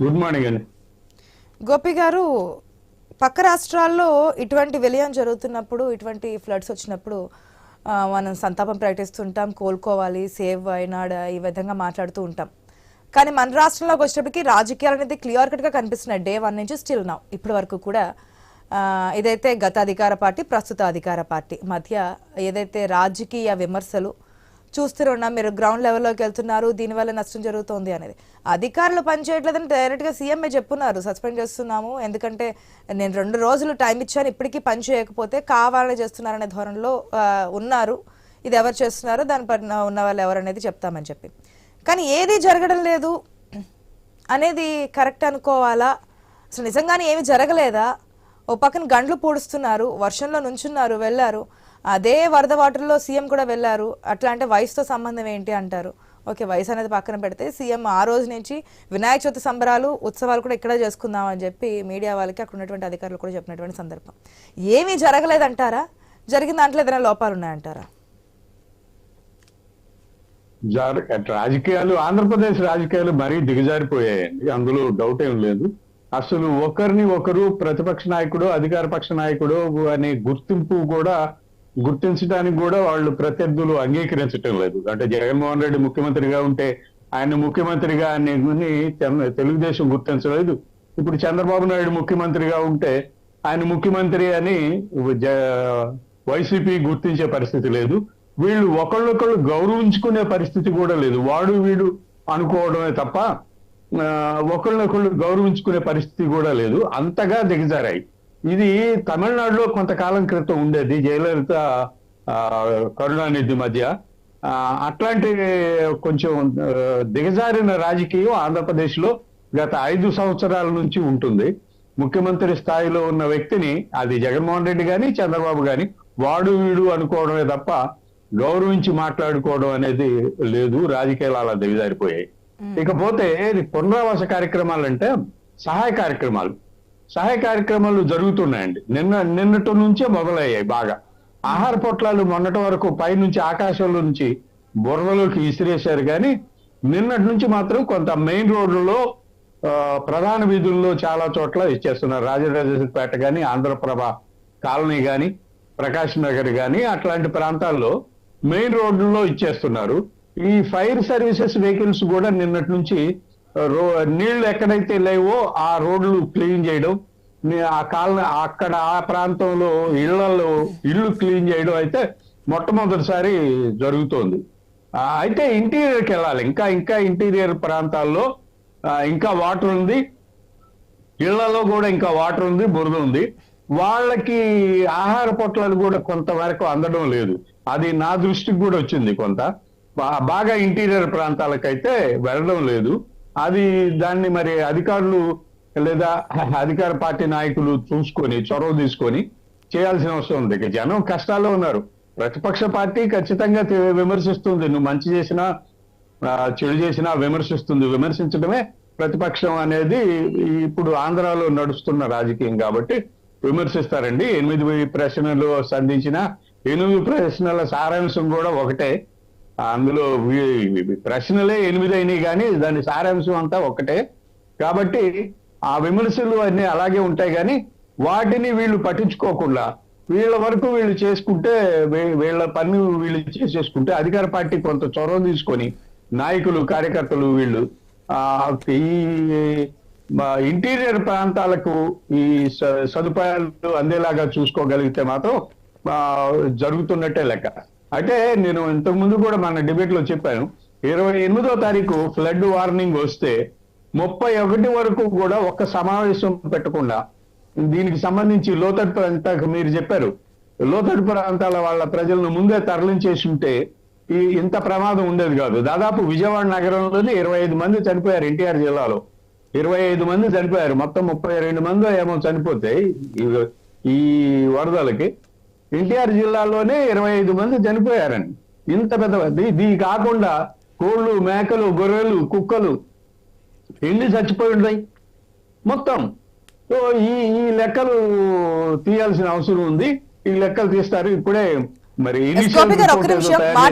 Good morning అండి గోపి గారు పక్క రాష్ట్రాల్లో ఇటువంటి విలయం జరుగుతున్నప్పుడు ఇటువంటి ఫ్లడ్స్ వచ్చినప్పుడు మనం సంతాపం ప్రకటిస్తుంటాం కోలుకోవాలి సేవ్ అయినాడ ఈ విధంగా మాట్లాడుతూ ఉంటాం. కానీ మన రాష్ట్రంలోకి వచ్చేటప్పటికి రాజకీయాలు అనేది క్లియర్ కట్గా కనిపిస్తున్నాయి. డే వన్ నుంచి స్టిల్ నా ఇప్పటి వరకు కూడా ఇదైతే గత అధికార పార్టీ ప్రస్తుత అధికార పార్టీ మధ్య ఏదైతే రాజకీయ విమర్శలు చూస్తూనే ఉన్నాం మీరు గ్రౌండ్ లెవెల్లోకి వెళ్తున్నారు దీనివల్ల నష్టం జరుగుతోంది అనేది. అధికారులు పనిచేయట్లేదని డైరెక్ట్గా సీఎంఏ చెప్పున్నారు సస్పెండ్ చేస్తున్నాము ఎందుకంటే నేను రెండు రోజులు టైం ఇచ్చాను ఇప్పటికీ పని చేయకపోతే కావాలని చేస్తున్నారనే ధోరణిలో ఉన్నారు. ఇది ఎవరు చేస్తున్నారో దానిపైన ఉన్న వాళ్ళు ఎవరనేది చెప్తామని చెప్పి. కానీ ఏది జరగడం లేదు అనేది కరెక్ట్ అనుకోవాలా? అసలు నిజంగానే ఏమి జరగలేదా? ఓ పక్కన గండ్లు పూడుస్తున్నారు వర్షంలో నుంచున్నారు వెళ్ళారు. అదే వరద వాటర్లో సీఎం కూడా వెళ్ళారు. అట్లా అంటే వయసుతో సంబంధం ఏంటి అంటారు? ఓకే వయసు అనేది పక్కన పెడితే సీఎం ఆ రోజు నుంచి వినాయక చవితి సంబరాలు ఉత్సవాలు కూడా ఇక్కడ చేసుకుందాం అని చెప్పి మీడియా వాళ్ళకి అక్కడ ఉన్నటువంటి అధికారులు కూడా చెప్పినటువంటి సందర్భం. ఏమీ జరగలేదంటారా? జరిగిన దాంట్లో ఏదైనా లోపాలు ఉన్నాయంటారా? రాజకీయాలు ఆంధ్రప్రదేశ్ రాజకీయాలు మరీ దిగజారిపోయాయండి. అందులో డౌట్ ఏం లేదు. అసలు ఒకరిని ఒకరు ప్రతిపక్ష నాయకుడు అధికార పక్ష నాయకుడు అనే గుర్తింపు కూడా గుర్తించడానికి కూడా వాళ్ళు ప్రత్యర్థులు అంగీకరించటం లేదు. అంటే జగన్మోహన్ రెడ్డి ముఖ్యమంత్రిగా ఉంటే ఆయన ముఖ్యమంత్రిగా అని తెలుగుదేశం గుర్తించలేదు. ఇప్పుడు చంద్రబాబు నాయుడు ముఖ్యమంత్రిగా ఉంటే ఆయన ముఖ్యమంత్రి అని జ- వైసీపీ గుర్తించే పరిస్థితి లేదు. వీళ్ళు ఒకళ్ళొకళ్ళు గౌరవించుకునే పరిస్థితి కూడా లేదు. వాడు వీడు అనుకోవడమే తప్ప ఆ, ఒకళ్ళొకళ్ళు గౌరవించుకునే పరిస్థితి కూడా లేదు. అంతగా దిగజారాయి. ఇది తమిళనాడులో కొంతకాలం క్రితం ఉండేది జయలలిత ఆ, కరుణానిధి మధ్య. అట్లాంటి కొంచెం దిగజారిన రాజకీయం ఆంధ్రప్రదేశ్లో గత ఐదు సంవత్సరాల నుంచి ఉంటుంది. ముఖ్యమంత్రి స్థాయిలో ఉన్న వ్యక్తిని అది జగన్మోహన్ రెడ్డి గాని చంద్రబాబు గాని వాడు వీడు అనుకోవడమే తప్ప గౌరవించి మాట్లాడుకోవడం అనేది లేదు రాజకీయాలు అలా దిగజారిపోయాయి. ఇకపోతే పునరావాస కార్యక్రమాలు అంటే సహాయ కార్యక్రమాలు. సహాయ కార్యక్రమాలు జరుగుతున్నాయండి. నిన్న నిన్నటి నుంచే మొదలయ్యాయి బాగా. ఆహార పొట్లాలు మొన్నటి వరకు పైనుంచి ఆకాశంలో నుంచి బుర్రలోకి విసిరేశారు కానీ నిన్నటి నుంచి మాత్రం కొంత మెయిన్ రోడ్లలో ప్రధాన వీధుల్లో చాలా చోట్ల ఇచ్చేస్తున్నారు రాజరాజేశ్వరిపేట కానీ ఆంధ్రప్రభ కాలనీ కానీ ప్రకాష్ నగర్ కానీ అట్లాంటి ప్రాంతాల్లో మెయిన్ రోడ్లలో ఇచ్చేస్తున్నారు. ఈ ఫైర్ సర్వీసెస్ వెహికల్స్ కూడా నిన్నటి నుంచి రో నీళ్ళు ఎక్కడైతే లేవో ఆ రోడ్లు క్లీన్ చేయడం ఆ కాలనీ అక్కడ ఆ ప్రాంతంలో ఇళ్ళలో ఇల్లు క్లీన్ చేయడం అయితే మొట్టమొదటిసారి జరుగుతోంది. అయితే ఇంటీరియర్కి వెళ్ళాలి. ఇంకా ఇంకా ఇంటీరియర్ ప్రాంతాల్లో ఇంకా వాటర్ ఉంది. ఇళ్ళలో కూడా ఇంకా వాటర్ ఉంది బురద ఉంది. వాళ్ళకి ఆహార పొట్లాలు కూడా కొంతవరకు అందడం లేదు. అది నా దృష్టికి కూడా వచ్చింది కొంత. బాగా ఇంటీరియర్ ప్రాంతాలకైతే వెళ్ళడం లేదు. అది దాన్ని మరి అధికారులు లేదా అధికార పార్టీ నాయకులు చూసుకొని చొరవ తీసుకొని చేయాల్సిన అవసరం ఉంది. జనం కష్టాల్లో ఉన్నారు. ప్రతిపక్ష పార్టీ ఖచ్చితంగా విమర్శిస్తుంది. నువ్వు మంచి చేసినా ఆ, చెడు చేసినా విమర్శిస్తుంది. విమర్శించడమే ప్రతిపక్షం అనేది ఇప్పుడు ఆంధ్రాలో నడుస్తున్న రాజకీయం కాబట్టి విమర్శిస్తారండి. ఎనిమిది ప్రశ్నలు సంధించిన ఎనిమిది ప్రశ్నల సారాంశం కూడా ఒకటే. అందులో ప్రశ్నలే ఎనిమిది అయినాయి కానీ దాని సారాంశం అంతా ఒకటే కాబట్టి ఆ విమర్శలు అన్ని అలాగే ఉంటాయి కానీ వాటిని వీళ్ళు పట్టించుకోకుండా వీళ్ళ వరకు వీళ్ళు చేసుకుంటే వీళ్ళ పని వీళ్ళు చేసేసుకుంటే అధికార పార్టీ కొంత చొరవ తీసుకొని నాయకులు కార్యకర్తలు వీళ్ళు ఆ ఈ ఇంటీరియర్ ప్రాంతాలకు ఈ స- సదుపాయాలు అందేలాగా చూసుకోగలిగితే మాత్రం జరుగుతున్నట్టే లెక్క. అంటే నేను ఇంతకు ముందు కూడా మన డిబేట్లో చెప్పాను ఇరవై ఎనిమిదో తారీఖు ఫ్లడ్ వార్నింగ్ వస్తే ముప్పై ఒకటి వరకు కూడా ఒక్క సమావేశం పెట్టకుండా దీనికి సంబంధించి లోతట్టు ప్రాంతాలకు మీరు చెప్పారు లోతట్టు ప్రాంతాల వాళ్ళ ప్రజలను ముందే తరలించేసి ఉంటే ఈ ఇంత ప్రమాదం ఉండేది కాదు. దాదాపు విజయవాడ నగరంలోనే ఇరవై ఐదు మంది చనిపోయారు ఎన్టీఆర్ జిల్లాలో. ఇరవై ఐదు మంది చనిపోయారు. మొత్తం ముప్పై రెండు మంది ఏమో చనిపోతే ఈ వరదలకి ఎన్టీఆర్ జిల్లాలోనే ఇరవై ఐదు మంది చనిపోయారండి. ఇంత పెద్ద దీ- కాకుండా కోళ్ళు మేకలు గొర్రెలు కుక్కలు ఎన్ని చచ్చిపోయి ఉన్నాయి మొత్తం. సో ఈ ఈ లెక్కలు తీయాల్సిన అవసరం ఉంది. ఈ లెక్కలు తీస్తారు. ఇప్పుడే మరి